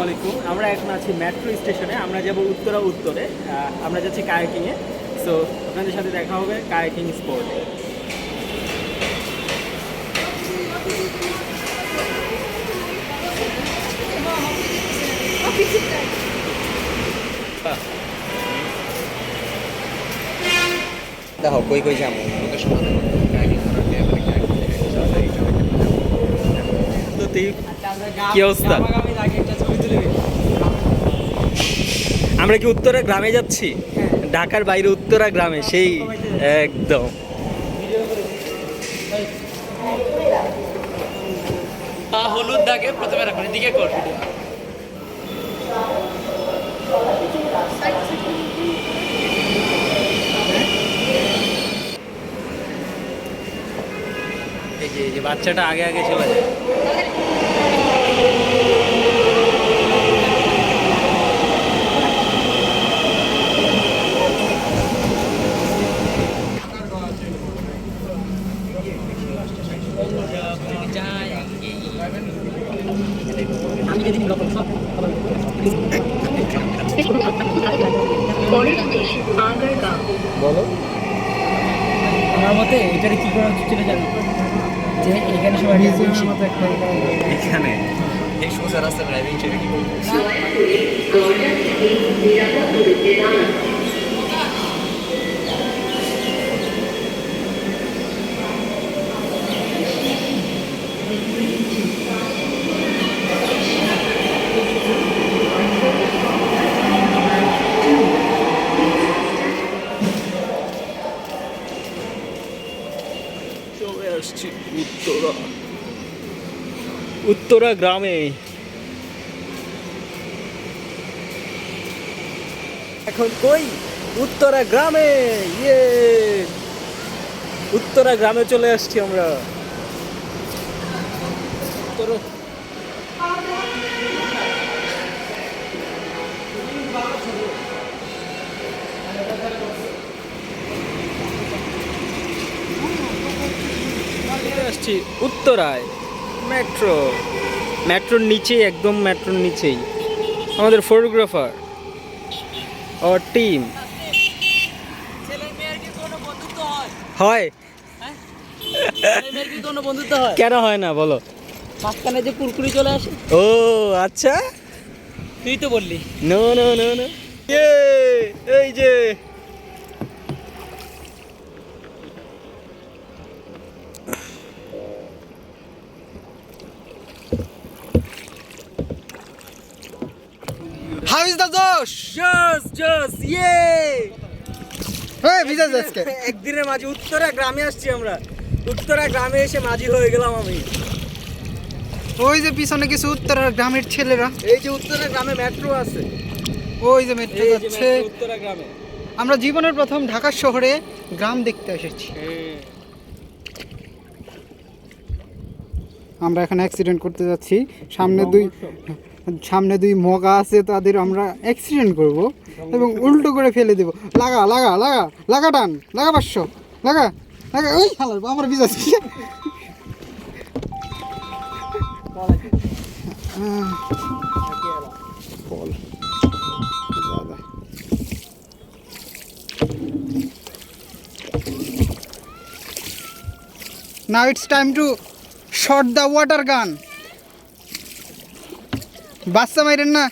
আসসালামু আলাইকুম। আমরা এখন আছি মেট্রো স্টেশনে আমরা যাব উত্তরা উত্তরে। আমরা যাচ্ছি কায়াকিংয়ে। সো আপনাদের সাথে দেখা হবে কায়াকিং স্পোর্ট দেখো কই কই যাব? তো কি অবস্থা? আমরা কি উত্তরা গ্রামে যাচ্ছি? ঢাকার বাইরে উত্তরা গ্রামে সেই একদম। হলুদ দাগে প্রথমে রাখুন এদিকে কর। এই যে এই যে বাচ্চাটা আগে আগে চলে যায়। বলো। আমার মতে এটারে কি করা উচিত ছিল জানো? যে এখানে সবাই মিউজিয়ামের মতো একটা এখানে। এই সোজা রাস্তা ড্রাইভিং ছেড়ে কি করব চলে আসছি উত্তরা উত্তরা গ্রামে। এখন কই? উত্তরা গ্রামে ইয়ে। উত্তরা গ্রামে চলে আসছি আমরা। আসছি উত্তরায়। মেট্রো। মেট্রোর নিচেই একদম মেট্রোর নিচেই। আমাদের ফটোগ্রাফার আর টিম ছেলের কি কোনো বন্ধুত্ব কি কোনো বন্ধুত্ব হয়। কেন হয় না বলো। মাঝখানে যে কুরকুরি চলে আসে। ও আচ্ছা। তুই তো বললি। নো নো নো নো এই যে। জোশ ইয়ে হ্যাঁ ভিজা আজকে। একদিনের মাঝে উত্তরা গ্রামে আসছি আমরা। উত্তরা গ্রামে এসে মাঝি হয়ে গেলাম আমি। ওই যে পিছনে কিছু উত্তরার গ্রামের ছেলেরা। এই যে উত্তরা গ্রামে মেট্রো আছে। ওই যে মেট্রো যাচ্ছে। উত্তরা গ্রামে। আমরা জীবনের প্রথম ঢাকা শহরে গ্রাম দেখতে এসেছি। আমরা এখন অ্যাক্সিডেন্ট করতে যাচ্ছি। সামনে দুই সামনে দুই মগা আছে তাদের আমরা অ্যাক্সিডেন্ট করব এবং উল্টো করে ফেলে দেব। লাগা লাগা লাগা লাগা টান লাগা পাঁচশো লাগা লাগা ওই হালার আমার বিজাচ্ছি বল। Now it's time to shot the water gun. বাচ্চা মাইরেন না।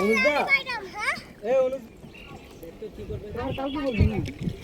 অনুজদা। এ অনুজ ফুটকি দিয়ে দেন ফুটকি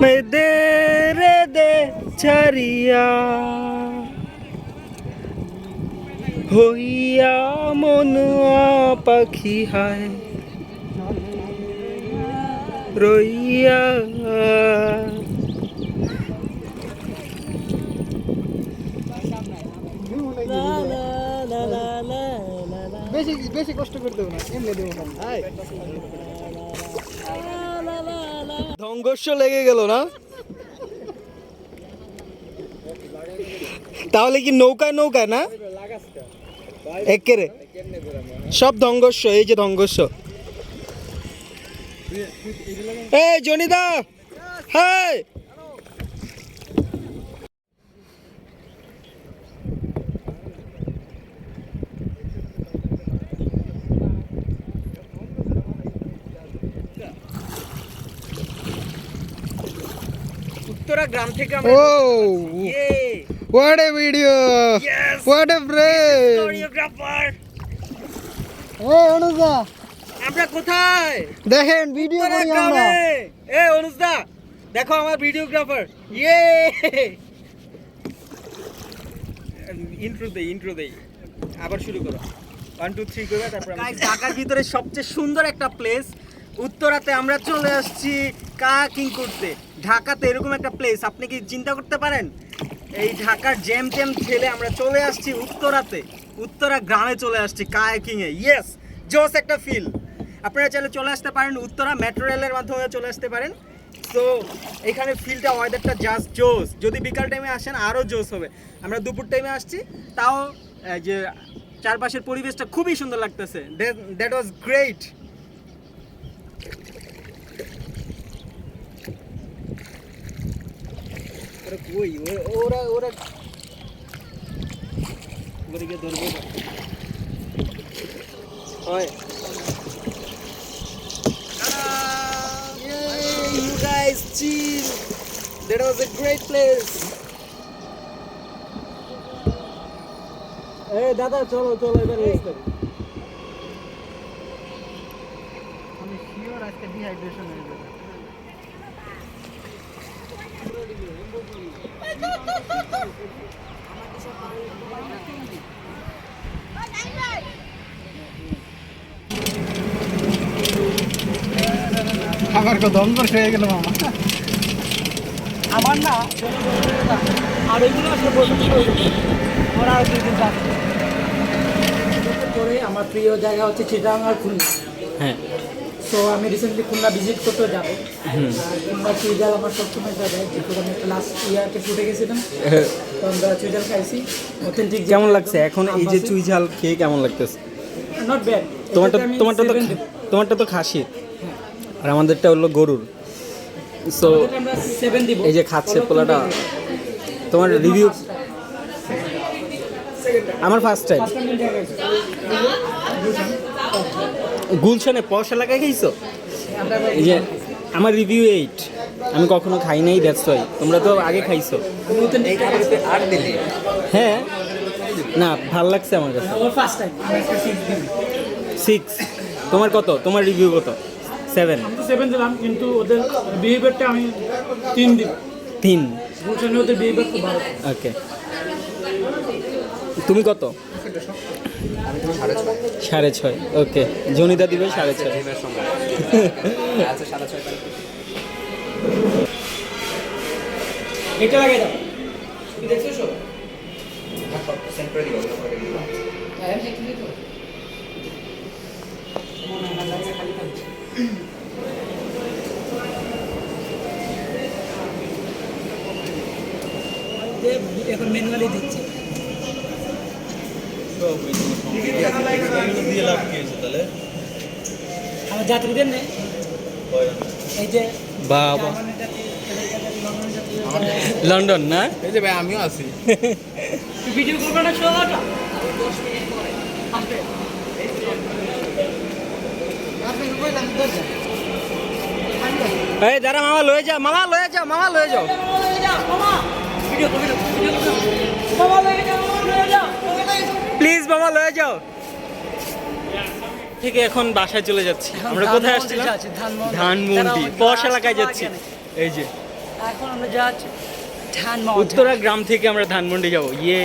মে দে রে দে ছাড়িয়া হইয়া মনুয়া পাখি হায় রইয়া বেশি বেশি কষ্ট করে দেবো না এমনি দেবো না ধ্বংস লেগে গেল না? তাহলে কি নৌকায় নৌকায় না? একেরে। সব ধ্বংস এই যে ধ্বংস। এই জনিদা হাই! উত্তরা গ্রাম থেকে ও। ইয়ে what a video what a break choreographer ও অনুজা আমরা কোথায়? দেখেন ভিডিও করি আমরা। এ অনুজদা দেখো আমার ভিডিওগ্রাফার ইয়ে ইন্ট্রো দেই ইন্ট্রো দেই। আবার শুরু করো। ওয়ান টু থ্রি করে তারপর ঢাকার ভিতরে সবচেয়ে সুন্দর একটা প্লেস উত্তরাতে আমরা চলে আসছি কাকিং করতে। ঢাকাতে এরকম একটা প্লেস আপনি কি চিন্তা করতে পারেন? এই ঢাকার জ্যাম জ্যাম ঠেলে আমরা চলে আসছি উত্তরাতে। উত্তরা গ্রামে চলে আসছি কায়াকিং এ। ইয়েস জোস একটা ফিল আপনারা চাইলে চলে আসতে পারেন উত্তরা মেট্রো রেলের মাধ্যমে চলে আসতে পারেন। তো এখানে ফিলটা ওয়েদারটা জাস্ট জোস যদি বিকাল টাইমে আসেন আরও জোস হবে। আমরা দুপুর টাইমে আসছি। তাও যে, চারপাশের পরিবেশটা খুবই সুন্দর লাগতেছে। দ্যাট ওয়াজ গ্রেট ওরা কই ওরা ওরা ওরা ওদেরকে ধরবো। হয় you guys chill. That was a great place. এই দাদা চলো চলো এবার রেস্ট করি আমি শিওর আজকে ডিহাইড্রেশন হয়ে যাবে আমার কত অঙ্কশ হয়ে গেল মামা। আমার না আর এগুলো আসলে বসে ওরা দুই দিন পরে আমার প্রিয় জায়গা হচ্ছে চিটাং আর খুলনা। হ্যাঁ। সো আমি রিসেন্টলি খুলনা ভিজিট করতে যাব। আর খুলনা চুইজাল আমার সবসময় যাবে যেহেতু আমি লাস্ট ইয়ারকে ফুটে গেছিলাম তো আমরা চুইজাল খাইছি। অথেন্টিক কেমন লাগছে? এখন এই যে চুই ঝাল খেয়ে কেমন লাগতেছে? নট ব্যাড তোমারটা তোমারটা তো তোমারটা তো খাসির। আর আমাদেরটা হলো গরুর। সো আমরা সেভেন দিব। এই যে খাচ্ছে পোলাটা। তোমার রিভিউ আমার ফার্স্ট টাইম গুলশানে পয়সা লাগাই খাইছো? এই যে আমার রিভিউ এইট আমি কখনো খাই নাই দ্যাটস ওয়াই তোমরা তো আগে খাইছো। হ্যাঁ। না ভালো লাগছে আমার কাছে। সিক্স তোমার কত? তোমার রিভিউ কত? সেভেন সেভেন দিলাম কিন্তু ওদের বিহেভিয়ারটা আমি তিন দিব তিন। ওদের বিহেভিয়ার খুব ভালো। ওকে তুমি কত? সাড়ে ছয়। ওকে জনিদা দিবে সাড়ে ছয়। এটা লাগিয়ে দাও। তুমি দেখছ এখন ম্যানুয়ালি দিচ্ছে। যাত্রীদের নেই এই যে বাবা। লন্ডন না? এই যে ভাই আমিও আছি। তুই ভিডিও করবে না আসবে এই দাঁড়া মামা লয়ে যাও মামা লয়ে যাও। মামা লয়ে যাও প্লিজ মামা লয়ে যাও। থেকে এখন বাসায় চলে যাচ্ছি। আমরা কোথায় আসছি ধানমন্ডি পশ এলাকায় যাচ্ছি। এই যে। এখন আমরা যাচ্ছি উত্তরা গ্রাম থেকে আমরা ধানমন্ডি যাব। ইয়ে।